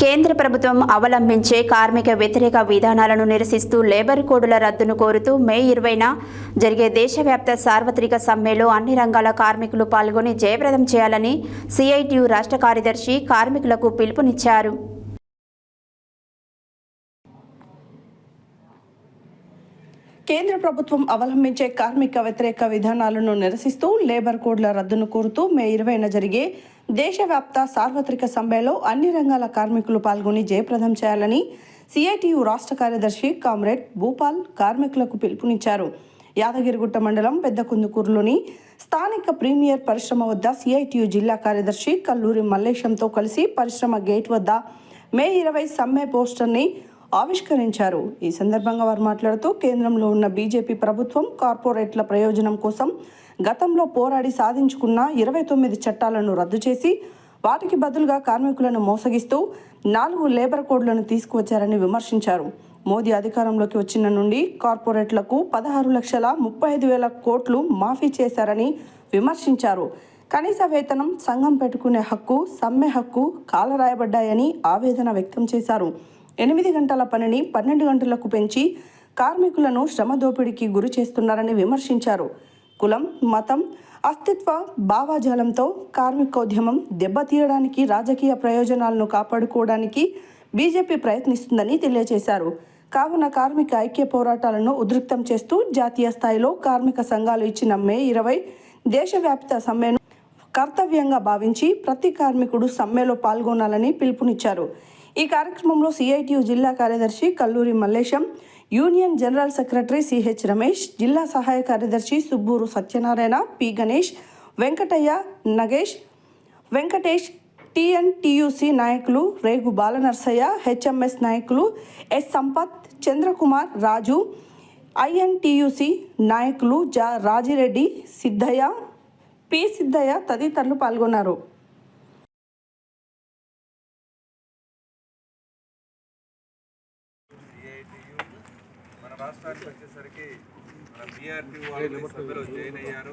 కేంద్ర ప్రభుత్వం అవలంబించే కార్మిక వ్యతిరేక విధానాలను నిరసిస్తూ లేబర్ కోడుల రద్దును కోరుతూ మే ఇరవైన జరిగే దేశవ్యాప్త సార్వత్రిక సమ్మెలో అన్ని రంగాల కార్మికులు పాల్గొని జయప్రదం చేయాలని సిఐటియు రాష్ట్ర కార్యదర్శి కార్మికులకు పిలుపునిచ్చారు. కేంద్ర ప్రభుత్వం అవలంబించే కార్మిక వ్యతిరేక విధానాలను నిరసిస్తూ లేబర్ కోడ్ల రద్దును కోరుతూ మే ఇరవైన జరిగే దేశవ్యాప్త సార్వత్రిక సమ్మెలో అన్ని రంగాల కార్మికులు పాల్గొని జయప్రదం చేయాలని సిఐటియు రాష్ట్ర కార్యదర్శి కామ్రేడ్ భూపాల్ కార్మికులకు పిలుపునిచ్చారు. యాదగిరిగుట్ట మండలం పెద్దకుందుకూరులోని స్థానిక ప్రీమియర్ పరిశ్రమ వద్ద సిఐటియు జిల్లా కార్యదర్శి కల్లూరి మల్లేశంతో కలిసి పరిశ్రమ గేట్ వద్ద మే ఇరవై సమ్మె పోస్టర్ని ఆవిష్కరించారు. ఈ సందర్భంగా వారు మాట్లాడుతూ కేంద్రంలో ఉన్న బీజేపీ ప్రభుత్వం కార్పొరేట్ల ప్రయోజనం కోసం గతంలో పోరాడి సాధించుకున్న ఇరవై తొమ్మిది చట్టాలను రద్దు చేసి వాటికి బదులుగా కార్మికులను మోసగిస్తూ నాలుగు లేబర్ కోడ్లను తీసుకువచ్చారని విమర్శించారు. మోదీ అధికారంలోకి వచ్చిన నుండి కార్పొరేట్లకు పదహారు లక్షల ముప్పై ఐదు వేల కోట్లు మాఫీ చేశారని విమర్శించారు. కనీస వేతనం సంఘం పెట్టుకునే హక్కు సమ్మె హక్కు కాలరాయబడ్డాయని ఆవేదన వ్యక్తం చేశారు. ఎనిమిది గంటల పనిని పన్నెండు గంటలకు పెంచి కార్మికులను శ్రమ దోపిడీకి గురి చేస్తున్నారని విమర్శించారు. కులం మతం అస్తిత్వ భావాజాలంతో కార్మికోద్యమం దెబ్బతీయడానికి రాజకీయ ప్రయోజనాలను కాపాడుకోవడానికి బీజేపీ ప్రయత్నిస్తుందని తెలియజేశారు. కావున కార్మిక ఐక్య పోరాటాలను ఉద్రిక్తం చేస్తూ జాతీయ స్థాయిలో కార్మిక సంఘాలు ఇచ్చిన మే ఇరవై దేశవ్యాప్త సమ్మెను కర్తవ్యంగా భావించి ప్రతి కార్మికుడు సమ్మెలో పాల్గొనాలని పిలుపునిచ్చారు. ఈ కార్యక్రమంలో సిఐటియు జిల్లా కార్యదర్శి Kalluri Mallesham union general secretary CH Ramesh జిల్లా సహాయ కార్యదర్శి సుబ్బూరు సత్యనారాయణ పి గణేష్ వెంకటయ్య నగేష్ వెంకటేష్ టిఎన్టీయూసీ నాయకులు రేగు బాలనర్సయ్య హెచ్ఎంఎస్ నాయకులు ఎస్ సంపత్ చంద్రకుమార్ రాజు ఐఎన్టీయూసీ నాయకులు జా రాజిరెడ్డి సిద్ధయ్య పి సిద్ధయ్య తదితరులు పాల్గొన్నారు. రాష్ట్రానికి వచ్చేసరికి మన బీఆర్టీ వాళ్ళు సభ్యులు జాయిన్ అయ్యారు.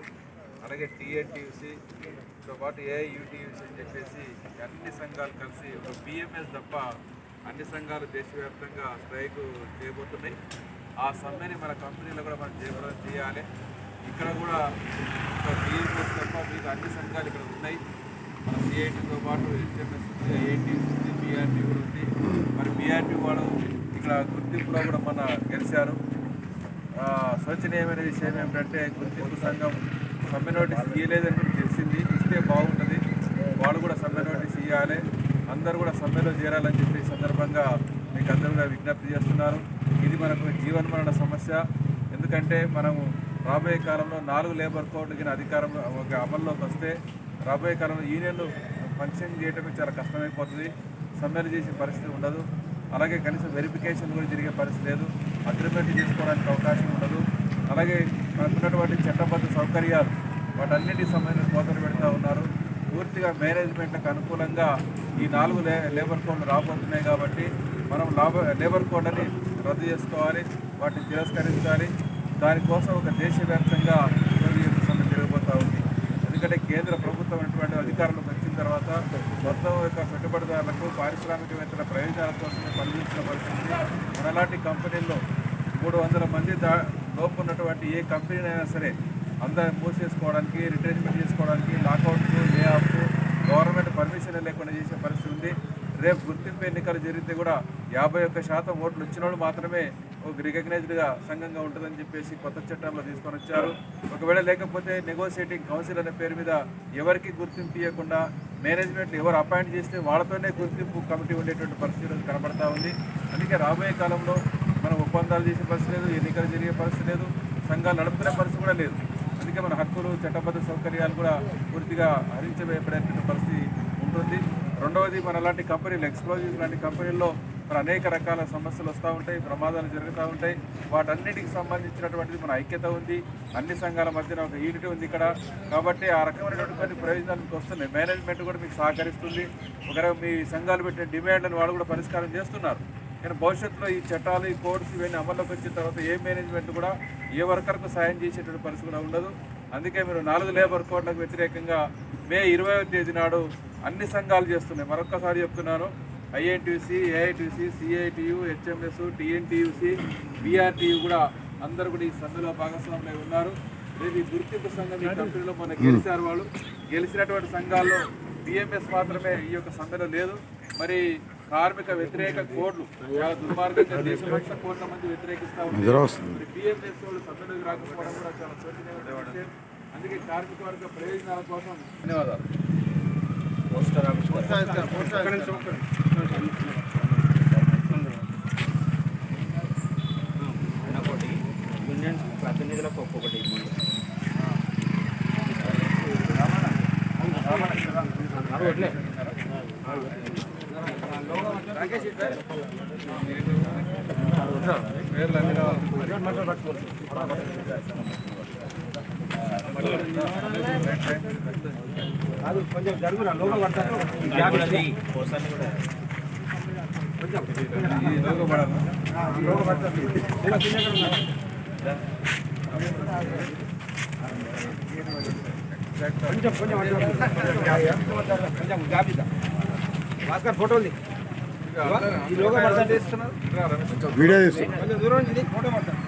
అలాగే టీఎన్టీయూసీతో పాటు ఏఐయుటీయూసీ అని చెప్పేసి అన్ని సంఘాలు కలిసి ఒక బిఎంఎస్ తప్ప అన్ని సంఘాలు దేశవ్యాప్తంగా స్ట్రైక్ చేయబోతున్నాయి. ఆ సమ్మెని మన కంపెనీలో కూడా మనం జయప్రదం చేయాలి. ఇక్కడ కూడా బిఎంఎస్ తప్ప మీకు అన్ని సంఘాలు ఇక్కడ ఉన్నాయి. మన సిఐటీతో పాటు హెచ్ఎంఎస్ ఉంది ఐఐటీసీ ఉంది బీఆర్టీ కూడా ఉంది. మరి బీఆర్టీ వాళ్ళు ఇక్కడ గుర్తింపులో కూడా మన గెలిచారు. శోచనీయమైన విషయం ఏమిటంటే గుర్తింపు సంఘం సమ్మె నోటీస్ ఇవ్వలేదని తెలిసింది. ఇస్తే బాగుంటుంది. వాళ్ళు కూడా సమ్మె నోటీస్ ఇవ్వాలి అందరూ కూడా సమ్మెలో చేరాలని చెప్పి సందర్భంగా మీకు అందరూ విజ్ఞప్తి చేస్తున్నారు. ఇది మనకు జీవనమరణ సమస్య. ఎందుకంటే మనము రాబోయే కాలంలో నాలుగు లేబర్ కోడ్లు కింద అధికారం ఒక అమల్లోకి వస్తే రాబోయే కాలంలో యూనియన్లు ఫంక్షన్ చేయటమే చాలా కష్టమైపోతుంది. సమ్మెలు చేసే పరిస్థితి ఉండదు. అలాగే కనీసం వెరిఫికేషన్ కూడా జరిగే పరిస్థితి లేదు. అగ్రిమెంట్ చేసుకోవడానికి అవకాశం ఉండదు. అలాగే మనకున్నటువంటి చట్టబద్ధ సౌకర్యాలు వాటన్నిటి సంబంధించిన కోతలు పెడతా ఉన్నారు. పూర్తిగా మేనేజ్మెంట్లకు అనుకూలంగా ఈ నాలుగు లే లేబర్ కోడ్లు రాబోతున్నాయి కాబట్టి మనం లాభ లేబర్ కోడ్లని రద్దు చేసుకోవాలి వాటిని తిరస్కరించాలి. దానికోసం ఒక దేశవ్యాప్తంగా ఈ జరగబోతూ ఉంది. ఎందుకంటే కేంద్ర ప్రభుత్వం అటువంటి అధికారులు వచ్చిన తర్వాత మొత్తం యొక్క పెట్టుబడిదారులకు పారిశ్రామికవేత్తల ప్రయోజనాల కోసమే పనిచేసిన పరిస్థితి. మనలాంటి కంపెనీల్లో మూడు వందల మంది దా లోపు ఉన్నటువంటి ఏ కంపెనీనైనా సరే అందరూ మూసేసుకోవడానికి రిటైర్మెంట్ చేసుకోవడానికి లాకౌట్లు లే ఆఫ్ గవర్నమెంట్ పర్మిషన్ లేకుండా చేసే పరిస్థితి ఉంది. రేపు గుర్తింపు ఎన్నికలు జరిగితే కూడా యాభై ఒక్క శాతం ఓట్లు వచ్చిన వాళ్ళు మాత్రమే ఒక రికగ్నైజ్డ్గా సంఘంగా ఉంటుందని చెప్పేసి కొత్త చట్టంలో తీసుకొని వచ్చారు. ఒకవేళ లేకపోతే నెగోషియేటింగ్ కౌన్సిల్ అనే పేరు మీద ఎవరికి గుర్తింపు ఇవ్వకుండా మేనేజ్మెంట్లు ఎవరు అపాయింట్ చేస్తే వాళ్ళతోనే గుర్తింపు కమిటీ ఉండేటువంటి పరిస్థితి కనబడతా ఉంది. అందుకే రాబోయే కాలంలో మనం ఒప్పందాలు చేసే పరిస్థితి లేదు ఎన్నికలు జరిగే పరిస్థితి లేదు సంఘాలు నడుపుకునే పరిస్థితి కూడా లేదు. అందుకే మన హక్కులు చట్టబద్ధ సౌకర్యాలు కూడా పూర్తిగా హరించబడేటువంటి పరిస్థితి ఉంటుంది. రెండవది మన లాంటి కంపెనీలు ఎక్స్ప్లోజివ్స్ లాంటి కంపెనీల్లో మరి అనేక రకాల సమస్యలు వస్తూ ఉంటాయి ప్రమాదాలు జరుగుతూ ఉంటాయి. వాటన్నిటికి సంబంధించినటువంటిది మన ఐక్యత ఉంది. అన్ని సంఘాల మధ్యన ఒక యూనిటీ ఉంది ఇక్కడ. కాబట్టి ఆ రకమైనటువంటి కొన్ని ప్రయోజనాలు మీకు వస్తున్నాయి. మేనేజ్మెంట్ కూడా మీకు సహకరిస్తుంది. ఒకరే మీ సంఘాలు పెట్టిన డిమాండ్లను వాళ్ళు కూడా పరిష్కారం చేస్తున్నారు. కానీ భవిష్యత్తులో ఈ చట్టాలు ఈ కోడ్స్ ఇవన్నీ అమల్లోకి వచ్చిన తర్వాత ఏ మేనేజ్మెంట్ కూడా ఏ వర్కర్కు సాయం చేసేటువంటి పరిస్థితి కూడా ఉండదు. అందుకే మీరు నాలుగు లేబర్ కోడ్లకు వ్యతిరేకంగా మే ఇరవై తేదీ నాడు అన్ని సంఘాలు చేస్తున్నాయి. మరొక్కసారి చెప్తున్నాను. INTC AITC CITU HMS TNTUC BRTU కూడా అందరూ కూడా ఈ సమ్మెలో భాగస్వాములై ఉన్నారు. రేపు ఈ గుర్తింపు సంఘం ఈ కంపెనీలో మొన్న గెలిచారు వాళ్ళు. గెలిచినటువంటి సంఘాల్లో బిఎంఎస్ మాత్రమే ఈ యొక్క సమ్మెలో లేదు. మరి కార్మిక వ్యతిరేక కోడ్లు చాలా దుర్మార్గంగా దేశమంతా కోట్ల మంది వ్యతిరేకిస్తా ఉన్నారు. మరి బిఎంఎస్ వాళ్ళు సమ్మెలోకి రాకపోవడం కూడా చాలా విషయం. అందుకే కార్మిక వర్గ ప్రయోజనాల కోసం ధన్యవాదాలు. ఒకటి యూనియన్ ప్రతినిధులకు ఒక్కొక్కటి పేర్లు అన్ని కావాలి. కొంచెం జరుగురా లోపల పడతారు? కొంచెం కొంచెం. కొంచెం ఇద్దాం భాస్కర్ ఫోటో ఉంది. ఈ లోగో పడతారు వీడియో కొంచెం దూరం ఫోటో పడతారు